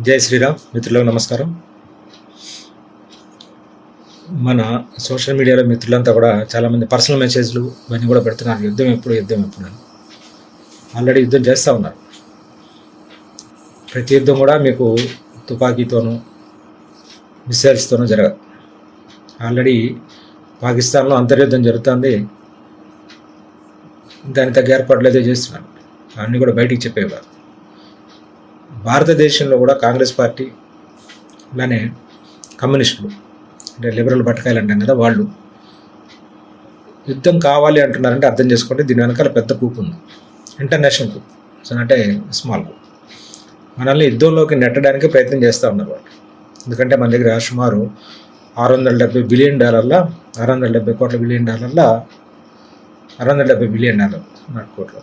జై శ్రీరామ్. మిత్రులకు నమస్కారం. మన సోషల్ మీడియాలో మిత్రులంతా కూడా చాలామంది పర్సనల్ మెసేజ్లు ఇవన్నీ కూడా పెడుతున్నారు. యుద్ధం ఎప్పుడు యుద్ధం ఎప్పుడు అని. ఆల్రెడీ యుద్ధం చేస్తూ ఉన్నారు. ప్రతి యుద్ధం కూడా మీకు తుపాకీతోనూ మిసైల్స్తోనూ జరగదు. ఆల్రెడీ పాకిస్తాన్లో అంతర్యుద్ధం జరుగుతుంది. దానికి తగ్గ ఏర్పాట్లు అయితే చేస్తున్నారు. అన్నీ కూడా బయటికి చెప్పేవారు. భారతదేశంలో కూడా కాంగ్రెస్ పార్టీ అలానే కమ్యూనిస్టులు అంటే లిబరల్ బట్టకాయలు అంటాం కదా వాళ్ళు. యుద్ధం కావాలి అంటున్నారంటే అర్థం చేసుకోండి దీని వెనకాల పెద్ద కూపు ఉంది. International coop. అంటే స్మాల్ కూప్. మనల్ని యుద్ధంలోకి నెట్టడానికి ప్రయత్నం చేస్తూ ఉన్నారు వాళ్ళు. ఎందుకంటే మన దగ్గర సుమారు ఆరు వందల డెబ్బై బిలియన్ డాలర్ల ఆరు వందల డెబ్బై కోట్ల బిలియన్ డాలర్ల ఆరు వందల డెబ్బై బిలియన్ డాలర్ నాట్ కోట్లు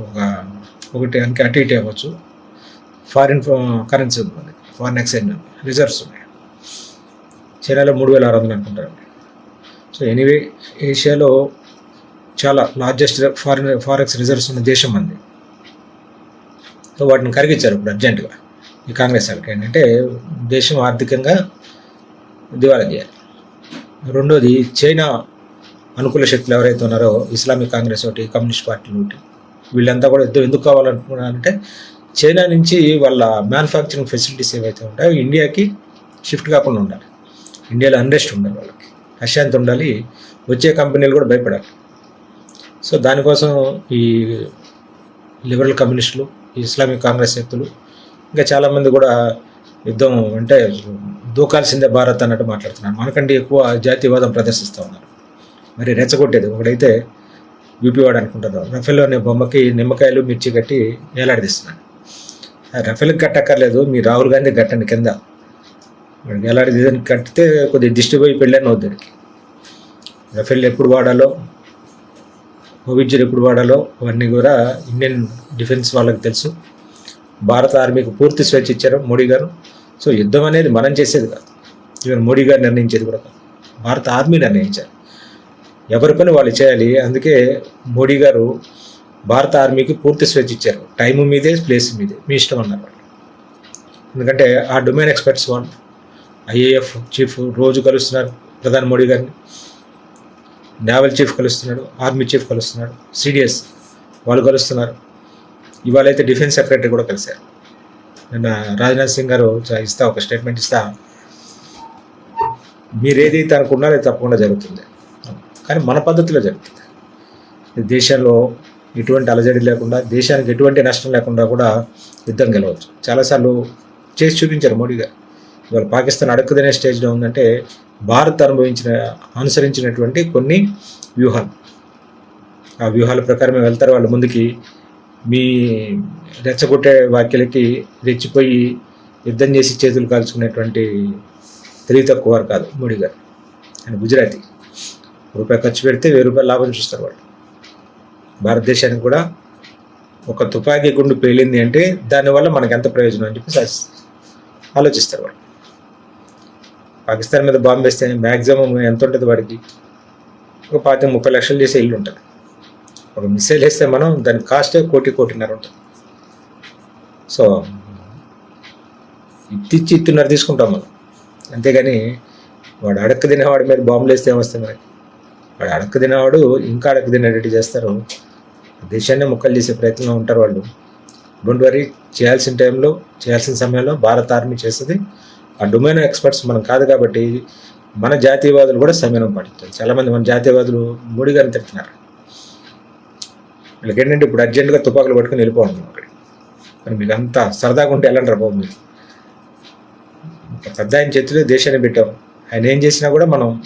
ఒక ఒకటి అంకె అటు ఇటు అవ్వచ్చు. ఫారిన్ కరెన్సీ ఉంది మనకి ఫారిన్ ఎక్స్చేంజ్ ఉంది. రిజర్వ్స్ ఉన్నాయి. చైనాలో మూడు వేల ఆరు వందలు అనుకుంటారండి. సో ఎనీవే ఏషియాలో చాలా లార్జెస్ట్ ఫారిన్ ఫారెక్స్ రిజర్వ్స్ ఉన్న దేశం అంది. సో వాటిని కరిగించారు ఇప్పుడు అర్జెంటుగా ఈ కాంగ్రెస్ వాళ్ళకి. ఏంటంటే దేశం ఆర్థికంగా దివాలా చేయాలి రెండోది చైనా అనుకూల శక్తులు ఎవరైతే ఉన్నారో ఇస్లామిక్ కాంగ్రెస్ ఒకటి కమ్యూనిస్ట్ పార్టీలు ఒకటి వీళ్ళంతా కూడా ఎందుకు కావాలనుకున్నారంటే చైనా నుంచి వాళ్ళ మ్యానుఫ్యాక్చరింగ్ ఫెసిలిటీస్ ఏవైతే ఉంటాయో ఇండియాకి షిఫ్ట్ కాకుండా ఉండాలి. ఇండియాలో అన్రెస్ట్ ఉండాలి వాళ్ళకి. అశాంతి ఉండాలి. వచ్చే కంపెనీలు కూడా భయపడాలి. సో దానికోసం ఈ లిబరల్ కమ్యూనిస్టులు ఈ ఇస్లామిక్ కాంగ్రెస్ శక్తులు ఇంకా చాలామంది కూడా యుద్ధం అంటే దూకాల్సిందే భారత్ అన్నట్టు మాట్లాడుతున్నారు. మనకంటే ఎక్కువ జాతీయవాదం ప్రదర్శిస్తూ ఉన్నారు. మరి రెచ్చగొట్టేది ఒకడైతే యూపీ వాడు అనుకుంటారు రఫెల్లో అనే బొమ్మకి నిమ్మకాయలు మిర్చి కట్టి వేలాడదీస్తున్నాడు రఫేల్కి కట్టక్కర్లేదు మీ రాహుల్ గాంధీ కట్టండి కింద. ఎలాంటి వేలాడదీ కట్టితే కొద్దిగా దిష్టి పోయి పెళ్ళని అవుతాడికి రఫేల్ ఎప్పుడు వాడాలో హోవిడ్జర్ ఎప్పుడు వాడాలో అవన్నీ కూడా ఇండియన్ డిఫెన్స్ వాళ్ళకి తెలుసు. భారత ఆర్మీకి పూర్తి స్వేచ్ఛ ఇచ్చారు మోడీ గారు. సో యుద్ధం అనేది మనం చేసేది కాదు. ఈవెన్ మోడీ గారు నిర్ణయించేది కూడా కాదు. భారత ఆర్మీ నిర్ణయించారు. ఎవరి పని వాళ్ళు చేయాలి అందుకే మోడీ గారు భారత ఆర్మీకి పూర్తి స్వేచ్ఛ ఇచ్చారు. టైం మీదే ప్లేస్ మీదే. మీ ఇష్టం అన్నారు ఎందుకంటే ఆ డొమైన్ ఎక్స్పర్ట్స్ వాళ్ళు ఐఏఎఫ్ చీఫ్ రోజు కలుస్తున్నారు ప్రధాని మోడీ గారిని. నేవల్ చీఫ్ కలుస్తున్నాడు ఆర్మీ చీఫ్ కలుస్తున్నాడు సిడిఎస్ వాళ్ళు కలుస్తున్నారు. ఇవాళ అయితే డిఫెన్స్ సెక్రటరీ కూడా కలిశారు. నిన్న రాజ్నాథ్ సింగ్ గారు ఇస్తా ఒక స్టేట్మెంట్ ఇస్తా. మీరేది ఏదైతే అనుకున్నారో తప్పకుండా జరుగుతుంది. కానీ మన పద్ధతిలో జరుగుతుంది. దేశంలో ఎటువంటి అలజడి లేకుండా దేశానికి ఎటువంటి నష్టం లేకుండా కూడా యుద్ధం గెలవచ్చు. చాలాసార్లు చేసి చూపించారు మోడీ గారు. ఇవాళ పాకిస్తాన్ అడుక్కుదనే స్టేజ్లో ఉందంటే భారత్ అనుభవించిన అనుసరించినటువంటి కొన్ని వ్యూహాలు. ఆ వ్యూహాల ప్రకారమే వెళ్తారు వాళ్ళ ముందుకి మీ రెచ్చగొట్టే వ్యాఖ్యలకి రెచ్చిపోయి యుద్ధం చేసి చేతులు కాల్చుకునేటువంటి తెలివి తక్కువ వారు కాదు మోడీ గారు. ఆయన గుజరాతీ. రూపాయి ఖర్చు పెడితే వెయ్యి రూపాయలు లాభం చూస్తారు వాళ్ళు. భారతదేశానికి కూడా ఒక తుపాకీ గుండు పేలింది అంటే దానివల్ల మనకు ఎంత ప్రయోజనం అని చెప్పి ఆలోచిస్తారు వాళ్ళు. పాకిస్తాన్ మీద బాంబు వేస్తే మ్యాక్సిమం ఎంత ఉంటుంది వాడికి? ఒక పాతి ముప్పై లక్షలు చేసే ఇల్లు ఉంటుంది. ఒక మిసైల్ వేస్తే మనం దాని కాస్టే కోటి కోటిన్నర ఉంటుంది. సో ఇత్తిచ్చి ఇత్తున్నర తీసుకుంటాం మనం. అంతేగాని వాడు అడక్క తినేవాడి మీద బాంబులు వేస్తే ఏమొస్తాయి మనకి? వాడు అడక్క తినేవాడు ఇంకా అడక్క తినేటట్టు చేస్తారు. దేశాన్ని ముక్కలు చేసే ప్రయత్నంలో ఉంటారు వాళ్ళు. డోంట్ వరీ చేయాల్సిన టైంలో చేయాల్సిన సమయంలో భారత ఆర్మీ చేస్తుంది. ఆ డొమైన్ ఎక్స్పర్ట్స్ మనం కాదు కాబట్టి మన జాతీయవాదులు కూడా సమయం పాటిస్తారు చాలామంది మన జాతీయవాదులు మోడీ గారిని వీళ్ళకి ఏంటంటే ఇప్పుడు అర్జెంటుగా తుపాకులు పట్టుకుని వెళ్ళిపోతున్నాం అక్కడ మరి మీకు అంతా సరదాగా ఉంటే వెళ్ళండి బాబు మీరు. పెద్ద ఆయన చేతిలో దేశాన్ని పెట్టాం. ఆయన ఏం చేసినా కూడా మనం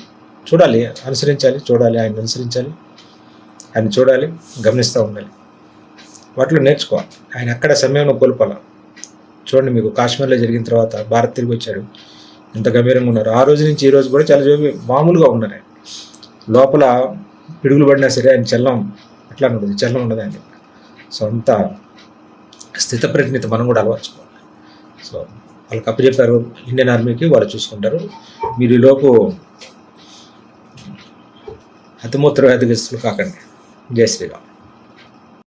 చూడాలి అనుసరించాలి చూడాలి ఆయన అనుసరించాలి. ఆయన చూడాలి గమనిస్తూ ఉండాలి. వాటిలో నేర్చుకోవాలి ఆయన ఎక్కడ సమయం కోల్పోవాలి చూడండి మీకు కాశ్మీర్లో జరిగిన తర్వాత భారత్ తిరిగి వచ్చాడు. ఎంత గంభీరంగా ఉన్నారు. ఆ రోజు నుంచి ఈ రోజు కూడా చాలా చూపి మామూలుగా ఉన్నారు. ఆయన లోపల పిడుగులు పడినా సరే ఆయన చల్లం అట్లా ఉండదు చల్లం ఉండదు ఆయన. సో అంత స్థితప్రజ్ఞత మనం కూడా అలవర్చుకోవాలి సో వాళ్ళకి అప్పచెప్పారు ఇండియన్ ఆర్మీకి వాళ్ళు చూసుకుంటారు. మీరు ఈ లోపు అతిమూత్ర వ్యాధిగ్రస్తులు కాకండి. జై శ్రీరామ్